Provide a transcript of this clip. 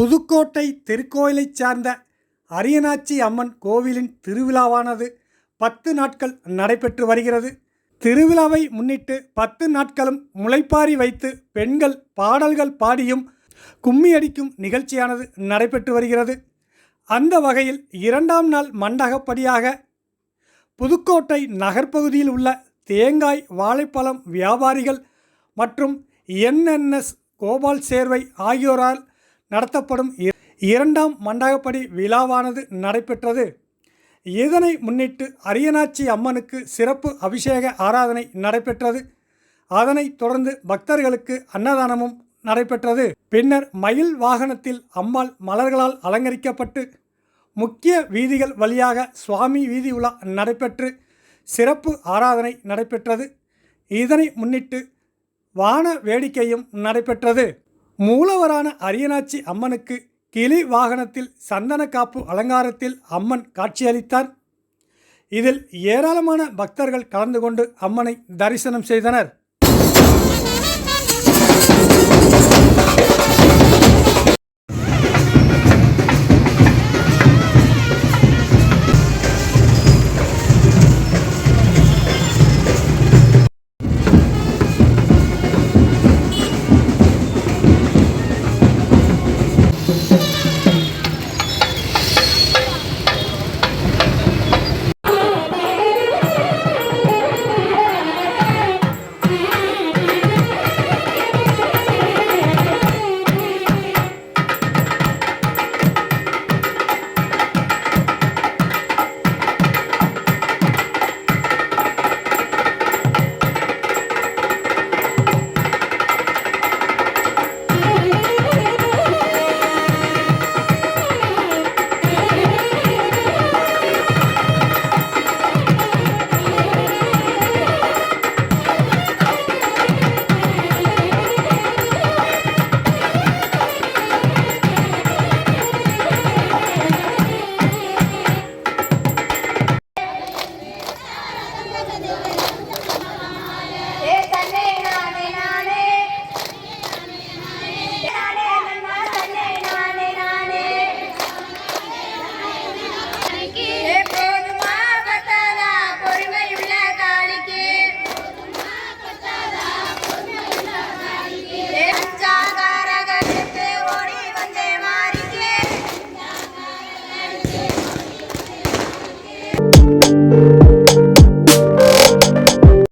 புதுக்கோட்டை திருக்கோயிலைச் சார்ந்த அரியநாச்சி அம்மன் கோவிலின் திருவிழாவானது பத்து நாட்கள் நடைபெற்று வருகிறது. திருவிழாவை முன்னிட்டு பத்து நாட்களும் முளைப்பாரி வைத்து பெண்கள் பாடல்கள் பாடியும் கும்மி அடிக்கும் நிகழ்ச்சியானது நடைபெற்று வருகிறது. அந்த வகையில் இரண்டாம் நாள் மண்டகப்படியாக புதுக்கோட்டை நகர்ப்பகுதியில் உள்ள தேங்காய் வாழைப்பழம் வியாபாரிகள் மற்றும் என்என்எஸ் கோபால் சேர்வை ஆகியோரால் நடத்தப்படும் இ- இரண்டாம் மண்டகப்படி விழாவானது நடைபெற்றது. இதனை முன்னிட்டு அரியநாச்சி அம்மனுக்கு சிறப்பு அபிஷேக ஆராதனை நடைபெற்றது. அதனைத் தொடர்ந்து பக்தர்களுக்கு அன்னதானமும் நடைபெற்றது. பின்னர் மயில் வாகனத்தில் அம்பாள் மலர்களால் அலங்கரிக்கப்பட்டு முக்கிய வீதிகள் வழியாக சுவாமி வீதி உலா நடைபெற்று சிறப்பு ஆராதனை நடைபெற்றது. இதனை முன்னிட்டு வான வேடிக்கையும் நடைபெற்றது. மூலவரான அரியனாச்சி அம்மனுக்கு கிளி வாகனத்தில் சந்தன காப்பு அலங்காரத்தில் அம்மன் காட்சியளித்தார். இதில் ஏராளமான பக்தர்கள் கலந்து கொண்டு அம்மனை தரிசனம் செய்தனர்.